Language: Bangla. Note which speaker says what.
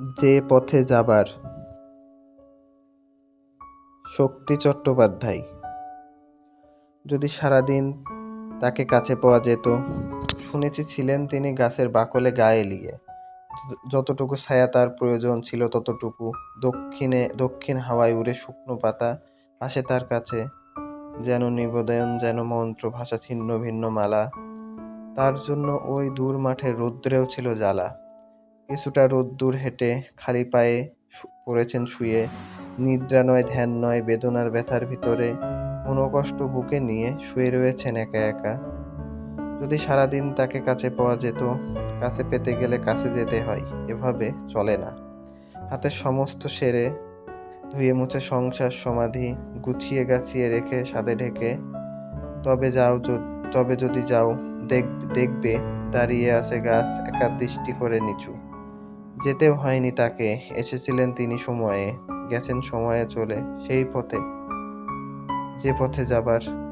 Speaker 1: যে পথে যাবার। শক্তি চট্টোপাধ্যায়। যদি সারাদিন তাকে কাছে পাওয়া যেত, শুনেছি ছিলেন তিনি গাছের বাকলে গায়ে লিয়ে যতটুকু ছায়া তার প্রয়োজন ছিল ততটুকু। দক্ষিণে, দক্ষিণ হাওয়ায় উড়ে শুকনো পাতা আসে তার কাছে। যেন নিবেদন, যেন মন্ত্র ভাষা, ছিন্ন ভিন্ন মালা। তার জন্য ওই দূর মাঠের রৌদ্রেও ছিল জ্বালা। কিছুটা রোদ্দুর হেঁটে খালি পায়ে পড়েছেন শুয়ে। নিদ্রা নয়, ধ্যান নয়, বেদনার ব্যথার ভিতরে মনোকষ্ট বুকে নিয়ে শুয়ে রয়েছেন একা একা। যদি সারাদিন তাকে কাছে পাওয়া যেত, কাছে পেতে গেলে কাছে যেতে হয়, এভাবে চলে না। হাতের সমস্ত সেরে ধুয়ে মুছে সংসার সমাধি গুছিয়ে গাছিয়ে রেখে সাদে ঢেকে, তবে যাও তবে যদি যাও, দেখ, দেখবে, দাঁড়িয়ে আছে গাছ একা দৃষ্টি করে নিচু। যেতেও হয়নি তাকে। এসেছিলেন তিনি সময়ে। গেছেন সময়ে চলে সেই পথে। যে পথে যাবার